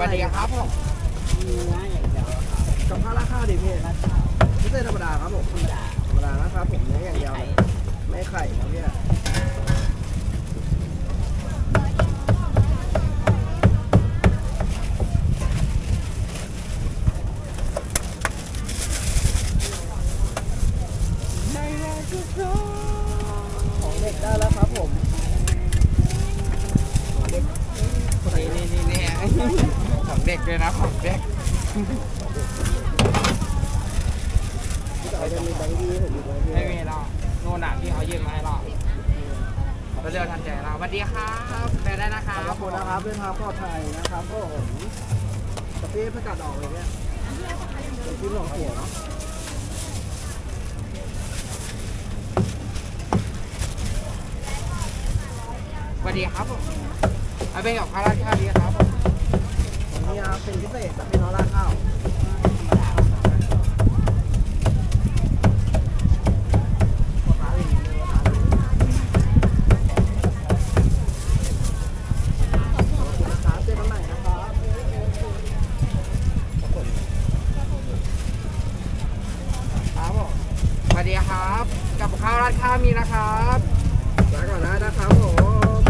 วัสดีครับผมกับข้าวราดข้าวดิพี่ไม่ใช่ธรรมดาครับผมธรรมดาธรรมดานะครับผมเนื้ออย่างเดียวไม่ไข่ครับพี่ ยืนมาให้เราเร็วทันใจเราสวัสดีครับแปได้นะครัขอบบคุณนะครับเดินทางปลอดภัยนะครับผมสเปรย์ประกาศออกเลยเนี่ยเป็นชิ้นหลงหัวเนาะสวัสดีครับผมเอาเป็นกับข้าวราดข้าวดีครับผมวันนี้นะครับเป็นพิเศษจากพี่น้องราดข้าวพ่อค้าเลยพ่อค้าเลยขอบคุณนะครับเจอกันใหม่นะครับ ครับผมสวัสดีครับ กับ ข้าวราดข้าวมีนะครับลาก่อนนะนะครับผม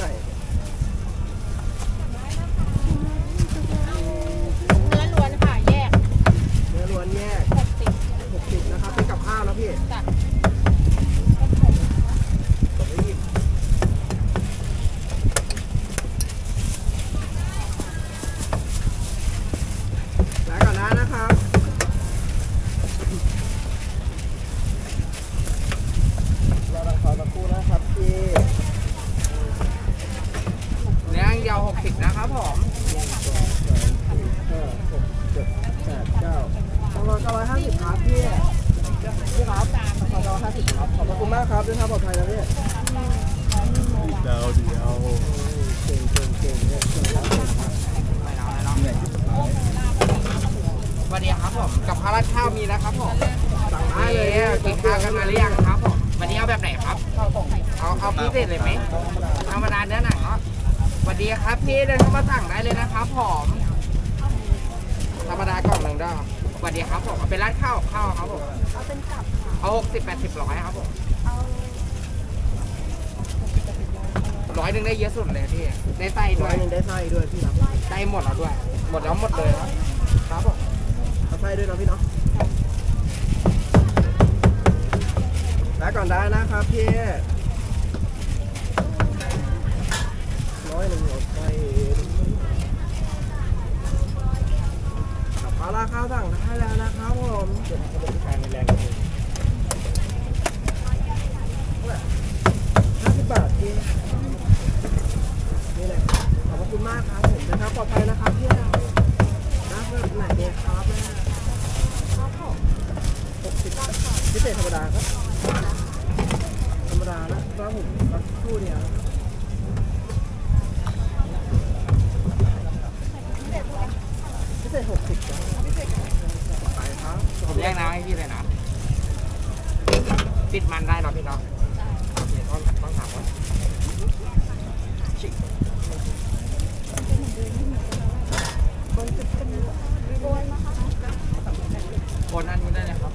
ใส่ เนื้อล้วนค่ะ แยก เนื้อล้วนแยก หกสิบ 60นะครับเป็นกับข้าวนะพี่ จ้ะ ผมไม่หยิบลาก่อนนะนะครับเราต้องขอสักครู่นะครับพี่ เนื้อย่างเดียว60นะครับผม หนึ่งสองสามสี่ห้าหกเจ็ดแปดเก้าสองร้อยเก้าร้อยห้าสิบครับพี่พี่ครับสองร้อยห้าสิบครับ ขอบพระคุณมากครับด้วยทางปลอดภัยนะพี่ ดาวเดียว เก่งเก่งเก่งเนี่ยเก่งครับ ไม่เอาไม่เอาสวัสดีครับผม กับข้าวราดข้าวมี นะครับผมสั่งได้เลยกินข้าวกันมาหรือยังครับผมวันนี้เอาแบบไหนครับเอาเอาพิเศษเลยไหมธรรมดาเนื้อหนังเนาะสวัสดีครับพี่เดินเข้ามาสั่งได้เลยนะครับผมธรรมดากล่องหนึ่งได้สวัสดีครับผมเอาเป็นราดข้าวข้าวครับผมเอาเป็นกลับเอาหกสิบแปดสิบร้อยครับผมเอาร้อยหนึ่งได้เยอะสุดเลยพี่ได้ไส้ด้ร้วอยยหนึ่งได้ไส้ด้วยพี่ครับได้หมดแล้วด้วย หมดแล้วหมดเลยครับครับผมเอาไส้ด้วยนะพี่เนาะ ก่อนได้นะครับพี่ร้อยหนึ่งหมดไส้กับข้าราดข้าวสั่งได้แล้วนะครับผมเดี๋ยวเขาบอกแพงในแรงเลยห้าสิบบาทพี่นี่เลยขอบคุณมากครับผมนะครับปลอดภัยนะครับไหนเดีครับแม่หกสิบพิเศษธรรมดาครับ ธรรมดานะครับผมสักครู่เดียวพิเศษหกสิบครับไปครับ ผมแยกน้ำให้พี่เลยนะติดมันได้เหรอพี่เนาะโอเคต้องต้องถามว่าโอนอันนี้ได้เลยครับ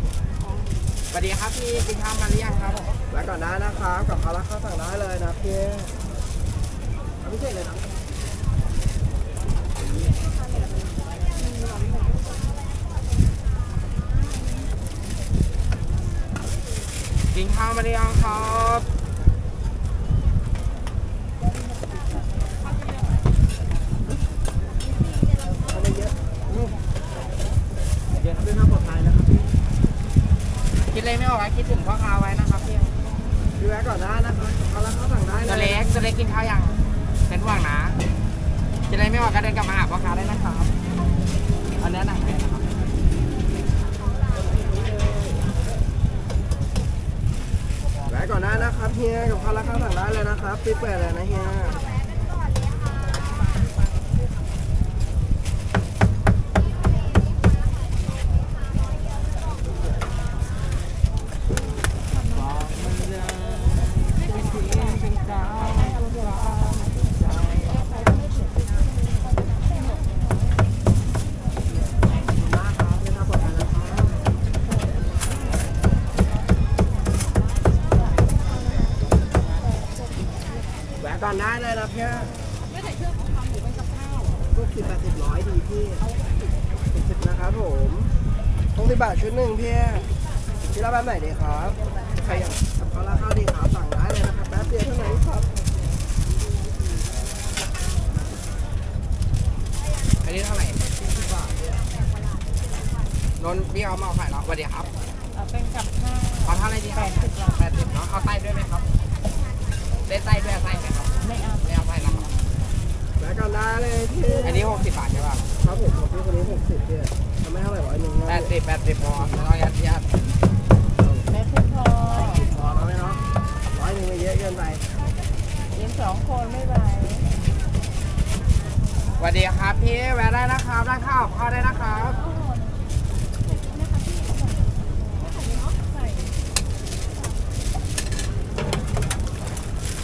สวัสดีครับพี่กินข้าวมาหรือยังครับแล้วก่อนได้นะครับกับคาราคาสั่งได้เลยนะพี่เอาพิเศษเลยนะ กินข้าวมาหรือยังครับเอาได้เยอะเดี๋ยวเดินทางปลอดภัยนะครับพี่คิดเลยไม่ออกอะคิดถึงพ่อค้าไว้นะครับพี่ดูแลก่อนได้นะครับกับคาราคาสั่งได้ตัวเลเล็ยกตัวเล็กกินข้าวยังเป็นห่วงนะ คิดเลยไม่ออกก็เดินกลับมาหาพ่อค้าได้นะครับเอาเนื้อหนังเลยนะครับแวะก่อนได้นะครับเฮียกับคาราคาสั่งได้เลยนะครับปิดเปิดเลยนะเฮีย ดีพี่สิบนะครับผมหกสิบบาทชุดหนึ่งพี่พี่รับแบบไหนดีครับใครอยากเอาราคาดีครับสั่งได้เลยนะครับแป๊บเดียวเท่านั้นครับอันนี้เท่าไหร่สิบบาทเนี่ยนนท์พี่เอามาเอาขายเนาะสวัสดีครับเอาเป็นกับข้าวเอาเท่าไหร่ดีครับแปดสิบเนาะเอาไส้ด้วยไหมครับได้ไส้ด้วยเอาไส้ไหมครับไม่เอาไม่เอาไส้นะครับ แล้วก็ได้เลยพี่อันนี้ 60 บาทใช่ป่ะครับผมของพี่คนนี้หกสิบเนี่ยทำไม่เท่าไหร่ร้อยหนึ่งแปดสิบแปดสิบพอแล้วก็ยัดยัดแม่คุณพลอยพอแล้วไหมเนาะร้อยหนึ่งไม่เยอะเกินไปเลี้ยสองคนไม่ไหวสวัสดีครับพี่แวะได้นะครับได้ข้าวข้าวได้นะครับ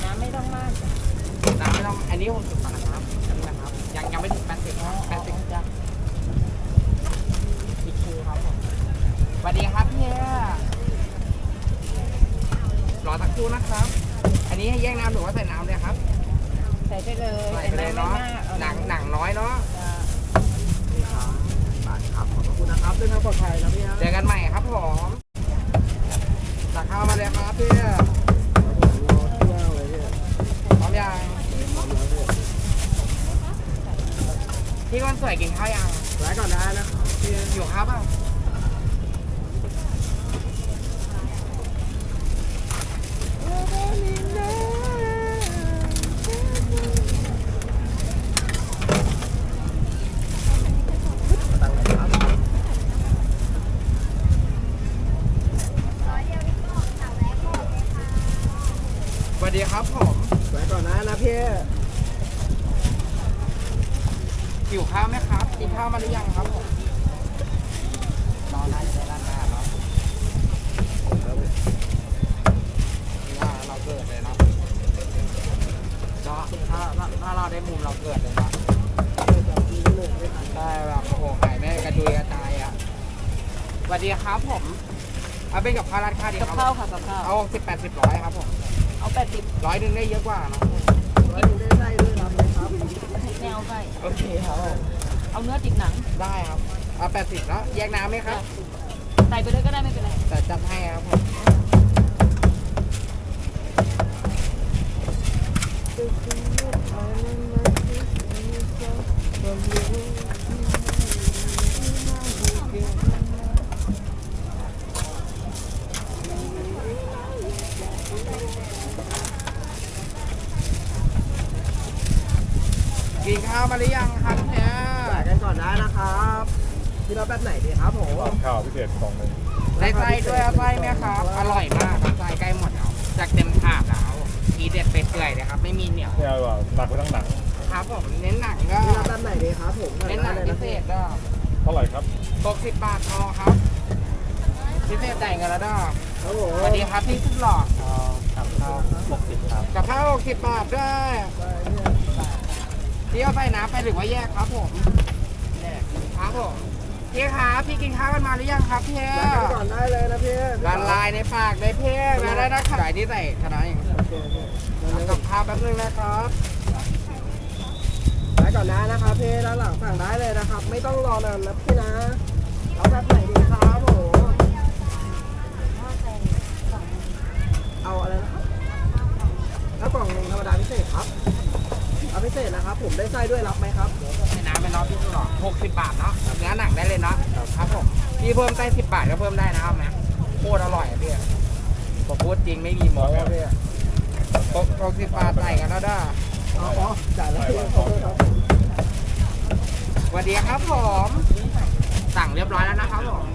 น้ำไม่ต้องมากน้ำไม่ต้องอันนี้60 วัสดีครับพี่รอสักครู่นะครับ อันนี้ให้แยกน้ำหรือว่าใส่น้ำเลยครับ ใส่ไปเลยใส่ไปเลยเนาะแต่ำไม่มกอหนังหนังน้อยเนาะจ้ะนี่ครับบาทครับ ขอบคุณนะครับเดินทางปลอดภัยนะพี่ฮะ เจอกันใหม่ครับผมตักข้าวมาเลยครับพี่ ผมรอที่ย่างเลยพี่ พร้อมยัง พร้อมแล้วพี่ พี่คนสวยกินข้าวยัง ไว้ก่อนได้นะครับพี่ อยู่ครับอะ ตังค์ไหนครับ สวัสดีครับผม ไว้ก่อนนะนะพี่ หิวข้าวไหมครับกินข้าวมาหรือยังครับผมรอได้ในร้านหน้าเนาะนี่ว่าเราเกิดเลยเนาะเนาะถ้าถ้าถ้าเราได้มุมเราเกิดเลยเนาะได้แบบโอ้โหขายแม่กระจุยกระจายอะสวัสดีครับผมเอาเป็นกับข้าวราดข้าวดีกับครับข้าวค่ะกับข้าวเอาสิบแปดสิบร้อยครับผมเอาแปดสิบร้อยหนึ่งได้เยอะกว่าเนาะไว้ถึงได้ไส้ด้วยรับไหมครับ แนวไปโอเคครับผมเอาเนื้อติดหนัง ได้ครับเอาแปดสิบแล้วแยกน้ำไหมครับใส่ไปเลยก็ได้ไม่เป็นไรแต่จัดให้ครับผม กินข้าวมาหรือยังครับเนี่ยแบ่กันก่อนได้นะครับพี่รับแบบไหนดีครับผมข้าวพิเศษกล่องหนึ่งได้ไส้ด้วยเอาไส้ไหมครับ อร่อยมากครับไส้ใกล้หมดแล้วจากเต็มถาดแล้วทีเด็ดไปเปื่อยเลยครับ ไม่มีเหนียวไม่เอาว่าหนักไปทั้งหนังครับผมเน้นหนังก็พี่รับแบบไหนดีครับผมเน้นหนังพิเศษก็เท่าไหร่ครับ60บาทพอครับ พิเศษจ่ายเงินแล้วเด้อครับผมสวัสดีครับพี่สุดหล่อเอากับข้าวหกสิบครับกับข้าว60บาทด้วย พี่เอาใส่น้ำไปหรือว่าแยกครับผมแยกครับผมพี่ครับพี่กินข้าวกันมาหรือยังครับพี่แบ่กันก่อนได้เลยนะพี่ละลายในปากเลยพี่มาได้นะครับใส่นี่ใส่ขนาดอย่างโอเคพี่เอากับข้าวแป๊บนึงนะครับไว้ก่อนนะนะครับพี่ด้านหลังสั่งได้เลยนะครับ ไม่ต้องรอนานนะพี่นะเอาแบบไหนดีครับผมเอาอะไรนะครับแล้วกล่องหนึ่งธรรมดาพิเศษครับ เอาพิเศษนะครับ ผมได้ไส้ด้วยรับไหมครับใส่น้ำไปเนาะพี่สุดหล่อ60บาทเนาะเนื้อหนังได้เลยเนาะครับผมพี่เพิ่มไส้10บาทก็เพิ่มได้นะครับนะโคตรอร่อยอะพี่ผมพูดจริงไม่มีโม้ครับพี่60บาทใส่กันแล้วเด้ออ๋ออ๋อจ่ายแล้วพี่ขอบคุณครับสวัสดีครับผมสั่งเรียบร้อยแล้วนะครับผม